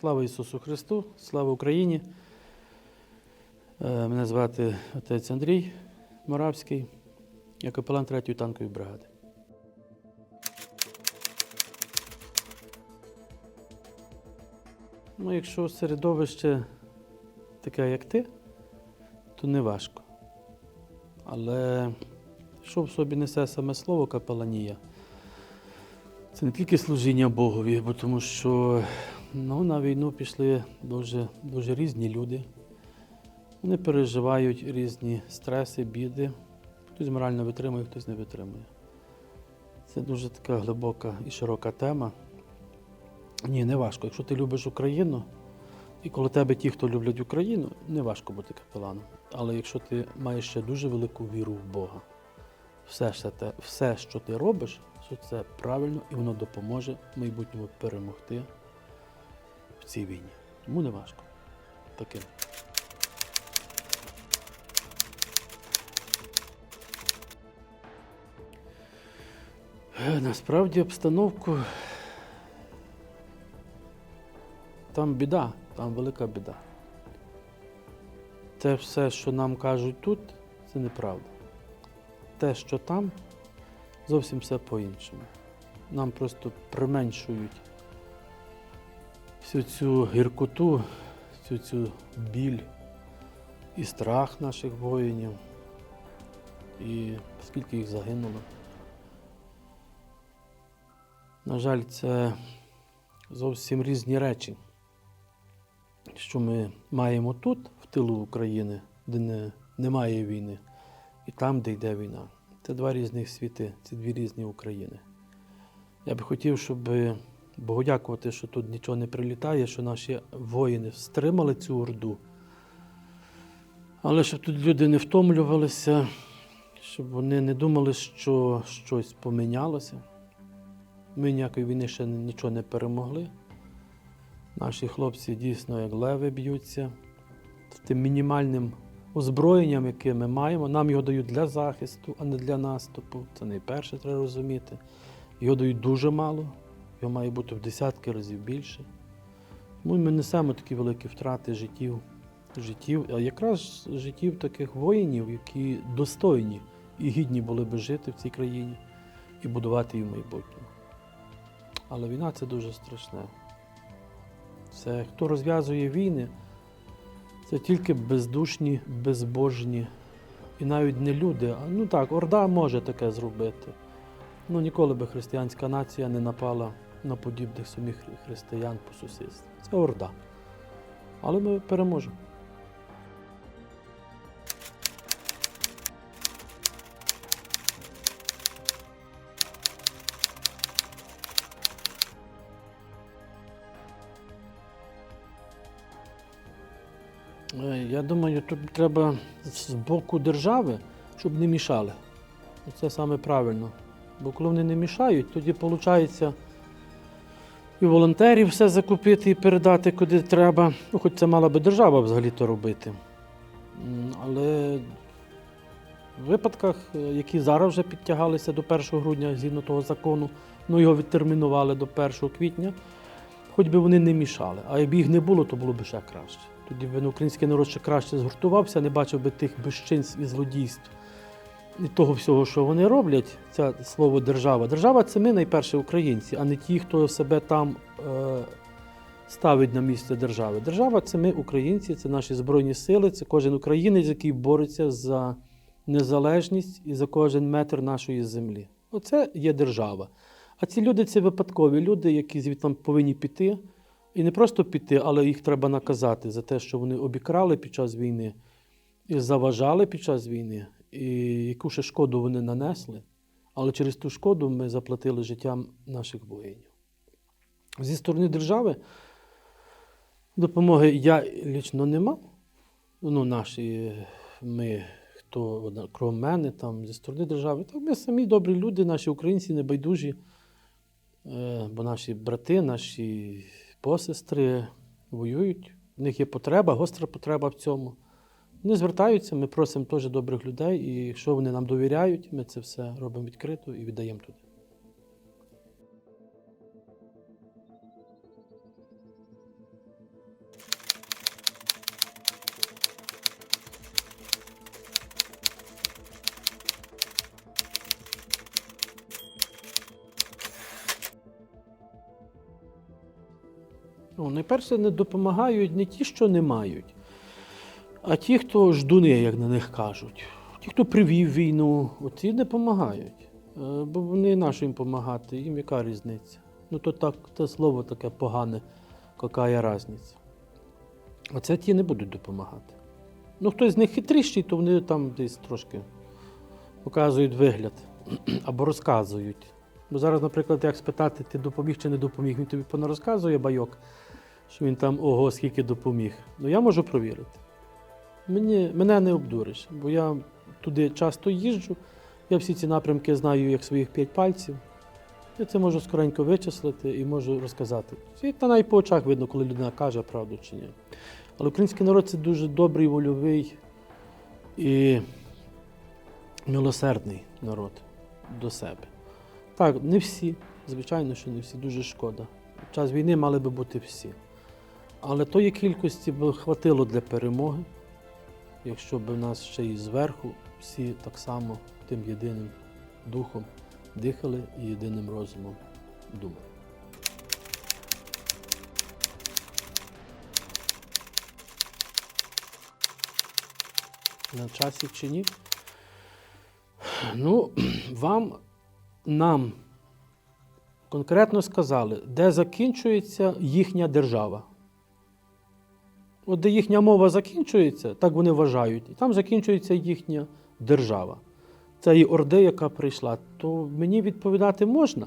Слава Ісусу Христу, слава Україні. Е, Мене звати отець Андрій Моравський, я капелан 3-ї танкової бригади. Ну, якщо середовище таке, як ти, то не важко. Але що в собі несе саме слово капеланія? Це не тільки служіння Богові, бо тому що ну, на війну пішли дуже, дуже різні люди. Вони переживають різні стреси, біди. Хтось морально витримує, хтось не витримує. Це дуже така глибока і широка тема. Ні, не важко. Якщо ти любиш Україну, і коли тебе ті, хто люблять Україну, не важко бути капеланом. Але якщо ти маєш ще дуже велику віру в Бога, все, що те, все, що ти робиш, що це правильно і воно допоможе в майбутньому перемогти цій війні. Тому не важко. Таке. Е, Насправді обстановку там біда, там велика біда. Те все, що нам кажуть тут, це неправда. Те, що там, зовсім все по-іншому. Нам просто применшують всю цю гіркоту, всю цю біль і страх наших воїнів, і скільки їх загинуло. На жаль, це зовсім різні речі, що ми маємо тут, в тилу України, де не, немає війни, і там, де йде війна. Це два різних світи, це дві різні України. Я би хотів, щоб Богу дякувати, що тут нічого не прилітає, що наші воїни стримали цю орду. Але щоб тут люди не втомлювалися, щоб вони не думали, що щось помінялося. Ми ніякої війни ще нічого не перемогли. Наші хлопці дійсно як леви б'ються з тим мінімальним озброєнням, яке ми маємо. Нам його дають для захисту, а не для наступу. Це найперше треба розуміти. Його дають дуже мало, його має бути в десятки разів більше. Тому ми несемо такі великі втрати життів, життів, а якраз життів таких воїнів, які достойні і гідні були би жити в цій країні і будувати її в майбутньому. Але війна це дуже страшне. Це хто розв'язує війни, це тільки бездушні, безбожні і навіть не люди. А, Ну так, Орда може таке зробити. Ну ніколи би християнська нація не напала на подібних самих християн по сусідству. Це Орда. Але ми переможемо. Е, Я думаю, тут треба з боку держави, щоб не мішали. Це саме правильно. Бо коли вони не мішають, тоді виходить і волонтерів все закупити і передати куди треба. Ну, хоч це мала би держава взагалі то робити. Але в випадках, е, які зараз вже підтягалися до 1 грудня згідно того закону, ну його відтермінували до 1 квітня, хоч би вони не мішали. А якби їх не було, то було б ще краще. Тоді б ну, український народ ще краще згуртувався, не бачив би тих безчинств і злодійств і того всього, що вони роблять, це слово держава. Держава це ми найперше українці, а не ті, хто себе там е, ставить на місце держави. Держава це ми, українці, це наші збройні сили, це кожен українець, який бореться за незалежність і за кожен метр нашої землі. Оце є держава. А ці люди це випадкові люди, які звідти повинні піти. І не просто піти, але їх треба наказати за те, що вони обікрали під час війни і заважали під час війни, і яку ще шкоду вони нанесли. Але через ту шкоду ми заплатили життям наших воїнів. Зі сторони держави допомоги я лічно не мав. Ну, наші ми, хто крім мене, там, зі сторони держави, так ми самі добрі люди, наші українці небайдужі. Е, Бо наші брати, наші посестри воюють, в них є потреба, гостра потреба в цьому. Вони звертаються, ми просимо теж добрих людей, і якщо вони нам довіряють, ми це все робимо відкрито і віддаємо туди. Ну, найперше не допомагають не ті, що не мають, а ті, хто ждуни, як на них кажуть. Ті, хто привів війну, оці не допомагають. Е, Бо вони наші їм допомагати, їм яка різниця? Ну то так, те слово таке погане, яка різниця. Оце ті не будуть допомагати. Ну, хтось з них хитріший, то вони там десь трошки показують вигляд або розказують. Бо зараз, наприклад, як спитати, ти допоміг чи не допоміг, він тобі понарозказує байок, що він там ого, скільки допоміг. Ну я можу провірити. Мені, мене не обдуриш, бо я туди часто їжджу, я всі ці напрямки знаю як своїх п'ять пальців. Я це можу скоренько вичислити і можу розказати. Та навіть по очах видно, коли людина каже правду чи ні. Але український народ це дуже добрий, вольовий і милосердний народ до себе. Так, не всі, звичайно, що не всі, дуже шкода. В час війни мали би бути всі. Але тої кількості б хватило для перемоги, якщо б нас ще і зверху всі так само тим єдиним духом дихали і єдиним розумом думали. На часі чи ні? Ну, вам, нам конкретно сказали, де закінчується їхня держава. От де їхня мова закінчується, так вони вважають, і там закінчується їхня держава. Це і орди, яка прийшла, то мені відповідати можна.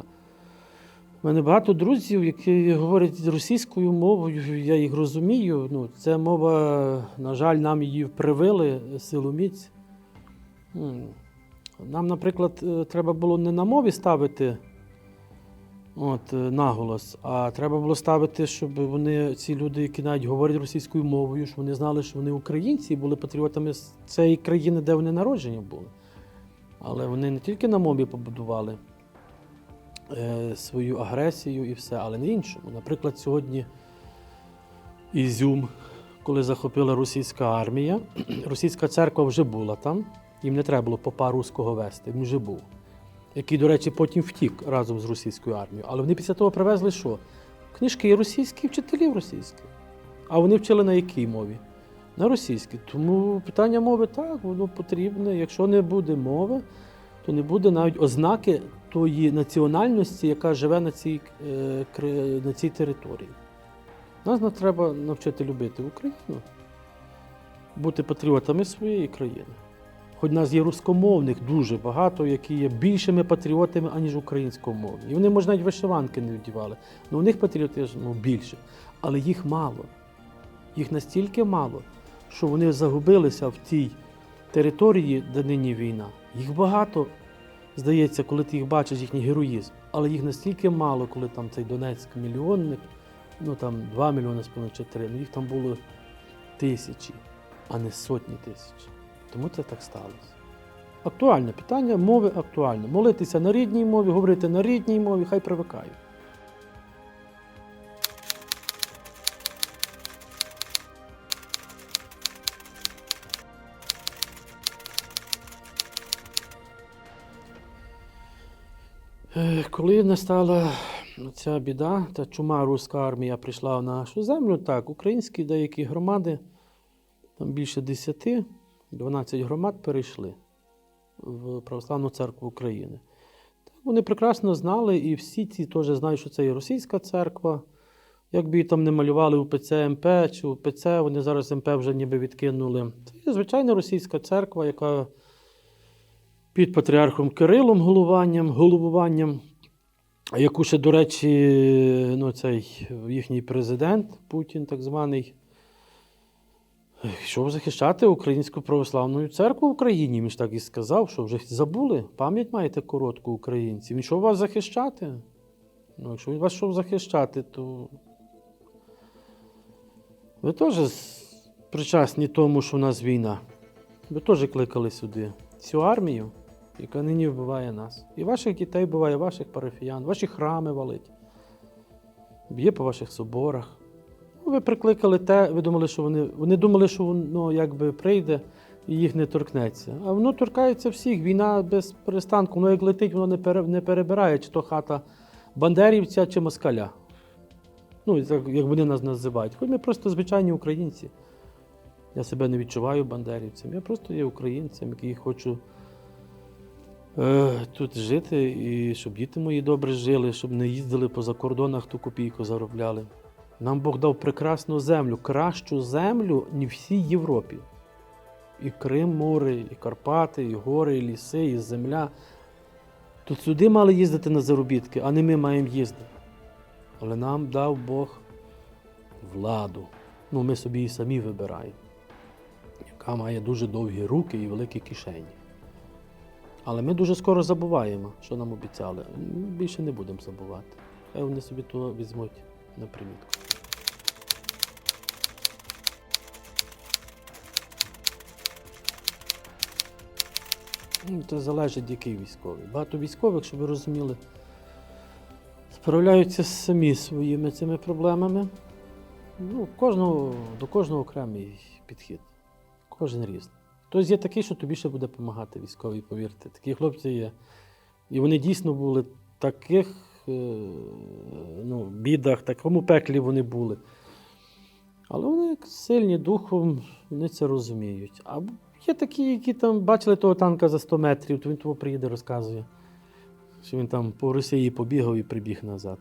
У мене багато друзів, які говорять російською мовою, я їх розумію. Ну, це мова, на жаль, нам її привили силоміць. М. Нам, наприклад, е, треба було не на мові ставити от, е, наголос, а треба було ставити, щоб вони, ці люди, які навіть говорять російською мовою, щоб вони знали, що вони українці і були патріотами з цієї країни, де вони народжені були. Але вони не тільки на мові побудували е, свою агресію і все, але не іншому. Наприклад, сьогодні Ізюм, коли захопила російська армія, російська церква вже була там, їм не треба було попа руського вести, він вже був. Який, до речі, потім втік разом з російською армією. Але вони після того привезли що? Книжки російські, вчителів російських. А вони вчили на якій мові? На російській. Тому питання мови так, воно потрібне. Якщо не буде мови, то не буде навіть ознаки тої національності, яка живе на цій, е, на цій території. Нас треба навчити любити Україну, бути патріотами своєї країни. Хоч нас є рускомовних дуже багато, які є більшими патріотами, аніж українськомовні. І вони, може, навіть вишиванки не вдівали. Ну, у них патріотизму більше. Але їх мало. Їх настільки мало, що вони загубилися в тій території, де нині війна. Їх багато, здається, коли ти їх бачиш, їхній героїзм. Але їх настільки мало, коли там цей Донецьк мільйонник, ну там 2 мільйони з половиною чи 3, ну їх там було тисячі, а не сотні тисяч. Тому це так сталося. Актуальне питання мови актуальне. Молитися на рідній мові, говорити на рідній мові, хай привикають. Е, Коли настала ця біда, та чума руська армія прийшла в нашу землю, так, українські деякі громади, там більше 10, 12 громад перейшли в Православну церкву України. Так, вони прекрасно знали, і всі ці теж знають, що це є російська церква. Як би її там не малювали УПЦ МП чи УПЦ, вони зараз МП вже ніби відкинули. Це звичайна російська церква, яка під патріархом Кирилом головуванням, головуванням, яку ще, до речі, ну, цей їхній президент Путін, так званий, йшов захищати Українську православну церкву в Україні. Він ж так і сказав, що вже забули. Пам'ять маєте коротку українці. Він йшов вас захищати. Ну, якщо вас йшов захищати, то ви теж причасні тому, що в нас війна. Ви теж кликали сюди цю армію, яка нині вбиває нас. І ваших дітей вбиває, ваших парафіян, ваші храми валить. Б'є по ваших соборах. Ви прикликали те, ви думали, що вони. Вони думали, що воно якби прийде і їх не торкнеться. А воно торкається всіх. Війна без перестанку, воно як летить, воно не, пере, не перебирає, чи то хата бандерівця, чи москаля. Ну, як вони нас називають. Хоч ми просто звичайні українці. Я себе не відчуваю бандерівцем. Я просто є українцем, який хочу е, тут жити, і щоб діти мої добре жили, щоб не їздили по закордонах, ту копійку заробляли. Нам Бог дав прекрасну землю, кращу землю, ніж всій Європі. І Крим, море, і Карпати, і гори, і ліси, і земля. Тут сюди мали їздити на заробітки, а не ми маємо їздити. Але нам дав Бог владу. Ну, ми собі і самі вибираємо, яка має дуже довгі руки і великі кишені. Але ми дуже скоро забуваємо, що нам обіцяли. Ми Більше не будемо забувати. Хай вони собі то візьмуть на примітку. Це залежить, який військовий. Багато військових, щоб ви розуміли, справляються самі своїми цими проблемами. Ну, кожного, до кожного окремий підхід. Кожен різний. Хтось є такий, що тобі ще буде допомагати військовий, повірте. Такі хлопці є. І вони дійсно були в таких е, ну, бідах, такому пеклі вони були. Але вони сильні духом, вони це розуміють. А є такі, які там бачили того танка за 100 метрів, то він того приїде, розказує, що він там по Росії побігав і прибіг назад.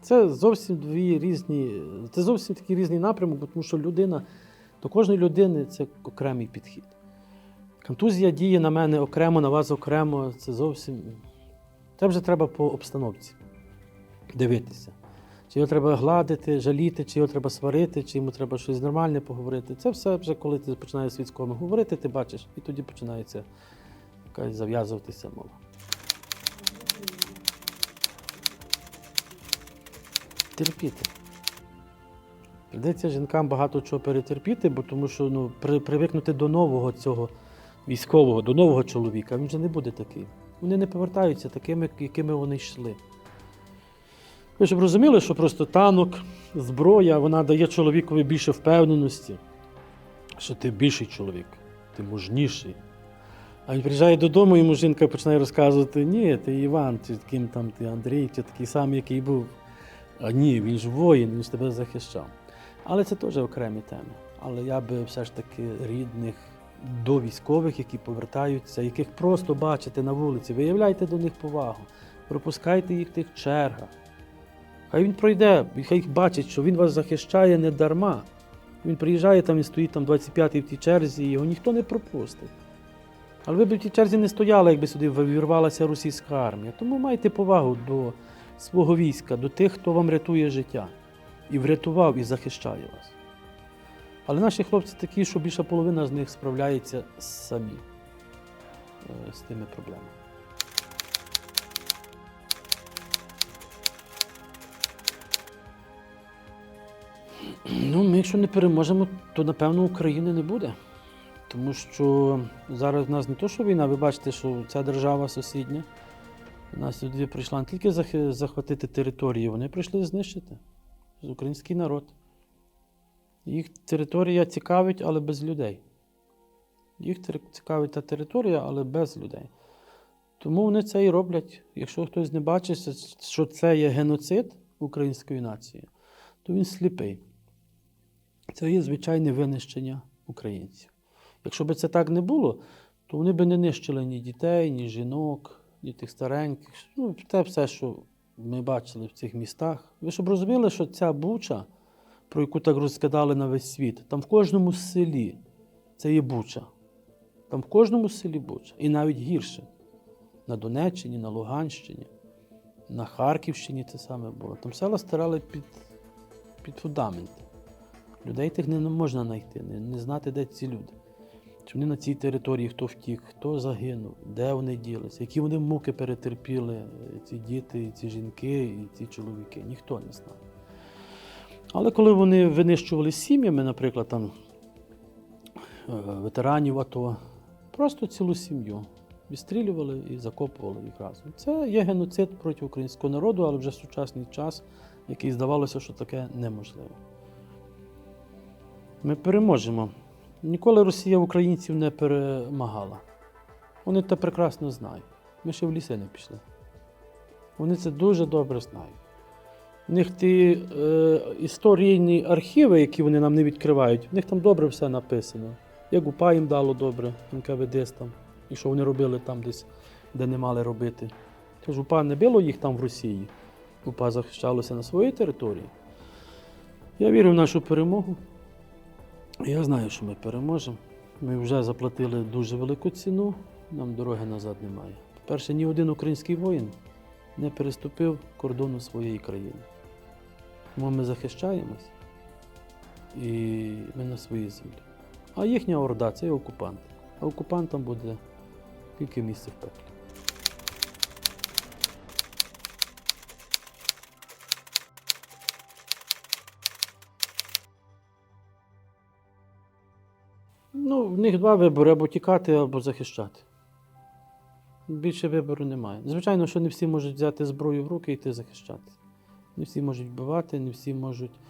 Це зовсім дві різні, це зовсім такий різний напрямок, тому що людина, до кожної людини це окремий підхід. Контузія діє на мене окремо, на вас окремо. Це зовсім. Це вже треба по обстановці дивитися. Чи його треба гладити, жаліти, чи його треба сварити, чи йому треба щось нормальне поговорити. Це все вже коли ти починаєш з військовими говорити, ти бачиш, і тоді починається якась зав'язуватися мова. Терпіти. Придеться жінкам багато чого перетерпіти, бо тому що ну, при, привикнути до нового цього військового, до нового чоловіка, він вже не буде такий. Вони не повертаються такими, якими вони йшли. Ви щоб розуміли, що просто танок, зброя, вона дає чоловікові більше впевненості, що ти більший чоловік, ти мужніший. А він приїжджає додому, йому жінка починає розказувати: ні, ти Іван, чи ким там ти Андрій, чи такий самий, який був. А ні, він ж воїн, він ж тебе захищав. Але це теж окремі теми. Але я би все ж таки рідних до військових, які повертаються, яких просто бачите на вулиці, виявляйте до них повагу, пропускайте їх в тих чергах. Хай він пройде, хай бачить, що він вас захищає не дарма. Він приїжджає там і стоїть там 25-й в тій черзі, і його ніхто не пропустить. Але ви б в тій черзі не стояли, якби сюди вирвалася російська армія. Тому майте повагу до свого війська, до тих, хто вам рятує життя. І врятував, і захищає вас. Але наші хлопці такі, що більша половина з них справляється самі е, з тими проблемами. Ну, ми якщо не переможемо, то напевно України не буде. Тому що зараз в нас не то, що війна, ви бачите, що ця держава сусідня, нас сюди прийшла не тільки захватити території, вони прийшли знищити український народ. Їх територія цікавить, але без людей. Їх цікавить та територія, але без людей. Тому вони це і роблять. Якщо хтось не бачить, що це є геноцид української нації, то він сліпий. Це є звичайне винищення українців. Якщо б це так не було, то вони б не нищили ні дітей, ні жінок, ні тих стареньких. Ну, те все, що ми бачили в цих містах. Ви щоб розуміли, що ця буча, про яку так розкидали на весь світ, там в кожному селі це є буча. Там в кожному селі буча. І навіть гірше. На Донеччині, на Луганщині, на Харківщині це саме було. Там села стирали під, під фундамент. Людей тих не можна знайти, не, не знати, де ці люди. Чи вони на цій території, хто втік, хто загинув, де вони ділися, які вони муки перетерпіли, е, ці діти, ці жінки, і ці чоловіки. Ніхто не знає. Але коли вони винищували сім'ями, наприклад, там е, ветеранів АТО, просто цілу сім'ю відстрілювали і закопували їх разом. Це є геноцид проти українського народу, але вже в сучасний час, який здавалося, що таке неможливо. Ми переможемо. Ніколи Росія українців не перемагала. Вони це прекрасно знають. Ми ще в ліси не пішли. Вони це дуже добре знають. В них ті е, історійні архіви, які вони нам не відкривають, в них там добре все написано. Як УПА їм дало добре, НКВД там, і що вони робили там десь, де не мали робити. Тож УПА не било їх там в Росії. УПА захищалося на своїй території. Я вірю в нашу перемогу. Я знаю, що ми переможемо. Ми вже заплатили дуже велику ціну, нам дороги назад немає. По-перше, ні один український воїн не переступив кордону своєї країни. Тому ми захищаємось і ми на своїй землі. А їхня орда це окупанти. А окупантам буде тільки місце в пеклі. В них два вибори або тікати, або захищати. Більше вибору немає. Звичайно, що не всі можуть взяти зброю в руки і йти захищати. Не всі можуть вбивати, не всі можуть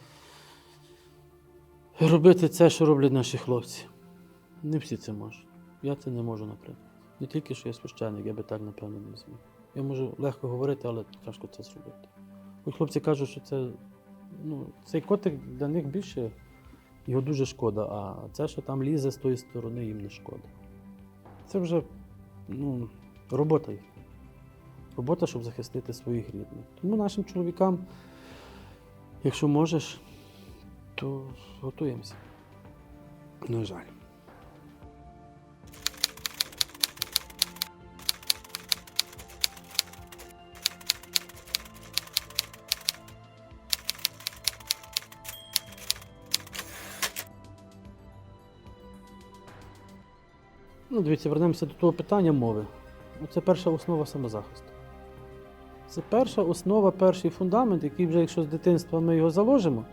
робити це, що роблять наші хлопці. Не всі це можуть. Я це не можу, наприклад. Не тільки що я священник, я би так, напевно, не зміг. Я можу легко говорити, але тяжко це зробити. Хоч хлопці кажуть, що це, ну, цей котик для них більше, його дуже шкода, а це, що там лізе з тої сторони, їм не шкода. Це вже ну, робота. Робота, щоб захистити своїх рідних. Тому нашим чоловікам, якщо можеш, то готуємося. На жаль. Ну, дивіться, вернемося до того питання мови. Ну, Це перша основа самозахисту. Це перша основа, перший фундамент, який вже, якщо з дитинства ми його заложимо,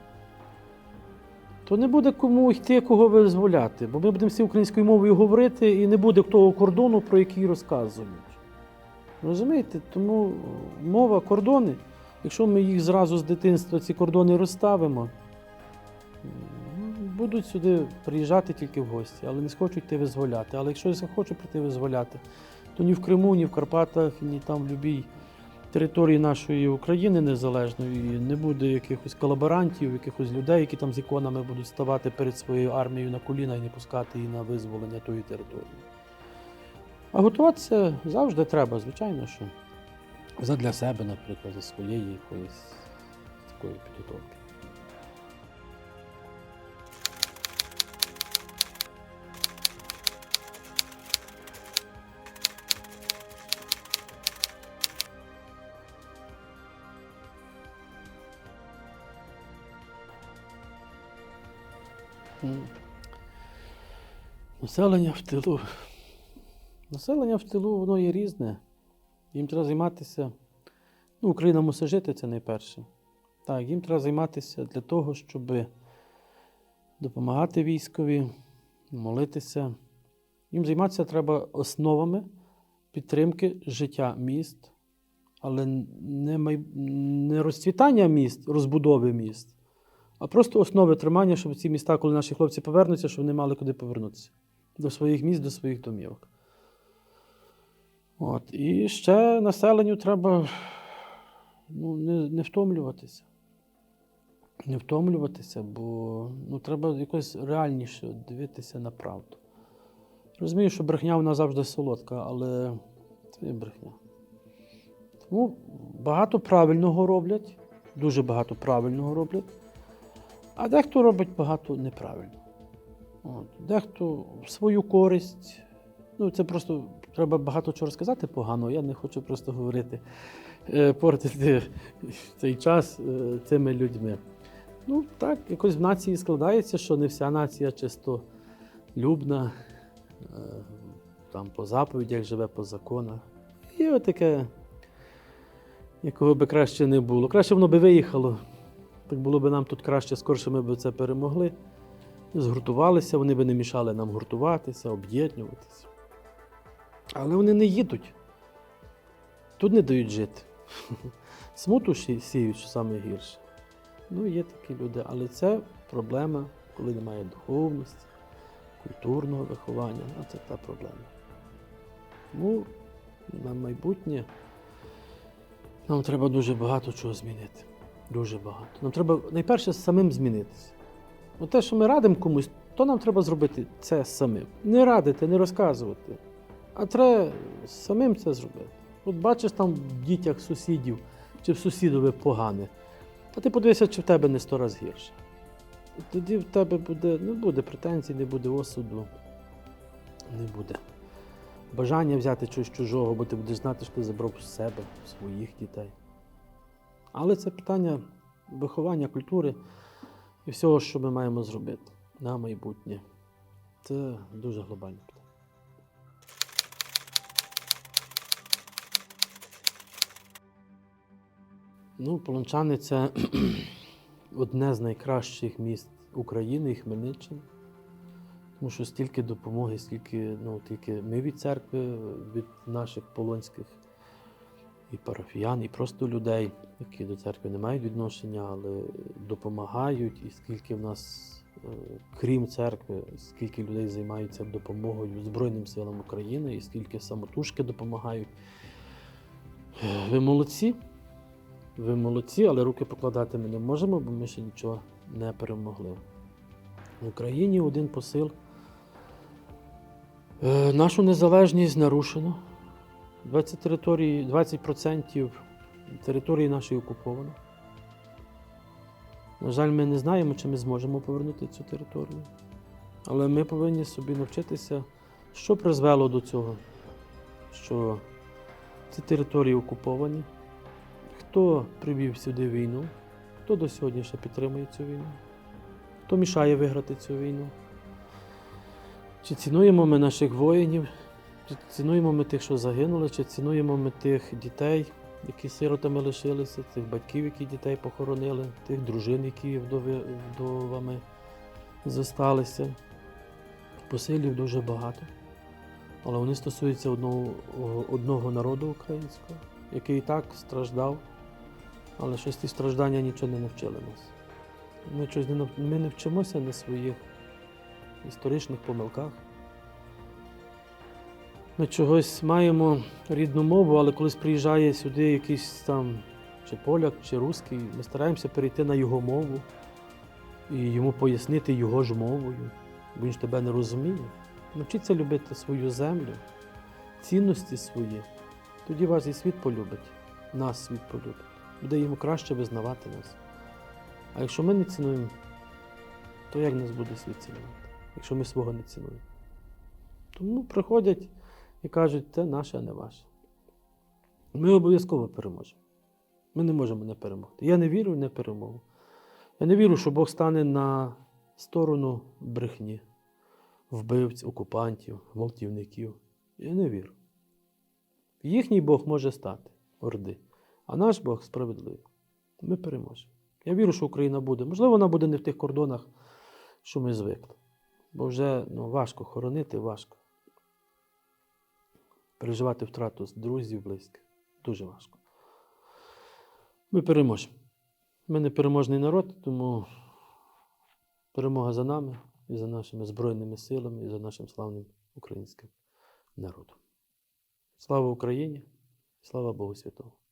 то не буде кому йти, кого визволяти. Бо ми будемо всі українською мовою говорити, і не буде того кордону, про який розказують. Розумієте? Тому мова, кордони, якщо ми їх зразу з дитинства, ці кордони розставимо, будуть сюди приїжджати тільки в гості, але не схочуть йти визволяти. Але якщо я захочуть прийти визволяти, то ні в Криму, ні в Карпатах, ні там в будь-якій території нашої України незалежної не буде якихось колаборантів, якихось людей, які там з іконами будуть ставати перед своєю армією на коліна і не пускати її на визволення тої території. А готуватися завжди треба, звичайно, що задля себе, наприклад, за своєї якоїсь такої підготовки. Населення в тилу. Населення в тилу воно є різне. Їм треба займатися. Ну, Україна мусить жити, це найперше. Так, їм треба займатися для того, щоб допомагати військові, молитися. Їм займатися треба основами підтримки життя міст, але не, май... не розцвітання міст, розбудови міст, а просто основи тримання, щоб ці міста, коли наші хлопці повернуться, щоб вони мали куди повернутися. До своїх міст, до своїх домівок. От. І ще населенню треба ну, не, не втомлюватися. Не втомлюватися, бо ну, треба якось реальніше дивитися на правду. Розумію, що брехня вона завжди солодка, але це є брехня. Тому багато правильного роблять, дуже багато правильного роблять, а дехто робить багато неправильно. От. Дехто в свою користь. Ну, це просто треба багато чого розказати погано, я не хочу просто говорити, е, портити цей час е, цими людьми. Ну, так, якось в нації складається, що не вся нація чисто любна, е, там по заповідях живе по законах. І отаке, якого би краще не було. Краще воно би виїхало. Так було б нам тут краще, скорше ми б це перемогли. Згуртувалися, вони би не мішали нам гуртуватися, об'єднуватися. Але вони не їдуть. Тут не дають жити. Смуту сіють, що саме гірше. Ну, є такі люди, але це проблема, коли немає духовності, культурного виховання, а це та проблема. Тому на майбутнє нам треба дуже багато чого змінити. Дуже багато. Нам треба найперше самим змінитися. Ну, те, що ми радимо комусь, то нам треба зробити це самим. Не радити, не розказувати. А треба самим це зробити. От бачиш там в дітях сусідів чи в сусідові погане. Та ти подивися, чи в тебе не сто раз гірше. Тоді в тебе буде, не буде претензій, не буде осуду, не буде. Бажання взяти щось чужого, бо ти будеш знати, що ти забрав з себе, своїх дітей. Але це питання виховання культури і всього, що ми маємо зробити на майбутнє. Це дуже глобальне питання. Ну, Полончани це одне з найкращих міст України і Хмельниччини. Тому що стільки допомоги, стільки, ну, тільки ми від церкви, від наших полонських і парафіян, і просто людей, які до церкви не мають відношення, але допомагають, і скільки в нас, е, крім церкви, скільки людей займаються допомогою Збройним силам України, і скільки самотужки допомагають. Ви молодці. Ви молодці, але руки покладати ми не можемо, бо ми ще нічого не перемогли. В Україні один посил. Е, Нашу незалежність нарушено. 20 територій, 20% території нашої окуповано. На жаль, ми не знаємо, чи ми зможемо повернути цю територію. Але ми повинні собі навчитися, що призвело до цього, що ці території окуповані, хто привів сюди війну, хто до сьогодні ще підтримує цю війну, хто мішає виграти цю війну. Чи цінуємо ми наших воїнів, цінуємо ми тих, що загинули, чи цінуємо ми тих дітей, які сиротами лишилися, тих батьків, які дітей похоронили, тих дружин, які вдови, вдовами зосталися. Посилів дуже багато. Але вони стосуються одного, одного народу українського, який і так страждав, але щось ті страждання нічого не навчили нас. Ми, щось не, ми не вчимося на своїх історичних помилках. Ми чогось маємо рідну мову, але колись приїжджає сюди якийсь там чи поляк, чи русський, ми стараємося перейти на його мову і йому пояснити його ж мовою, бо він ж тебе не розуміє. Навчіться любити свою землю, цінності свої. Тоді вас і світ полюбить, нас світ полюбить. Буде йому краще визнавати нас. А якщо ми не цінуємо, то як нас буде світ цінувати, якщо ми свого не цінуємо? Тому приходять і кажуть, це наше, а не ваше. Ми обов'язково переможемо. Ми не можемо не перемогти. Я не вірю в неперемогу. Я не вірю, що Бог стане на сторону брехні, вбивць, окупантів, гвалтівників. Я не вірю. Їхній Бог може стати орди, а наш Бог справедливий. Ми переможемо. Я вірю, що Україна буде. Можливо, вона буде не в тих кордонах, що ми звикли. Бо вже ну, важко хоронити, важко. Переживати втрату друзів, близьких. Дуже важко. Ми переможемо. Ми не переможний народ, тому перемога за нами і за нашими Збройними силами, і за нашим славним українським народом. Слава Україні! Слава Богу Святому!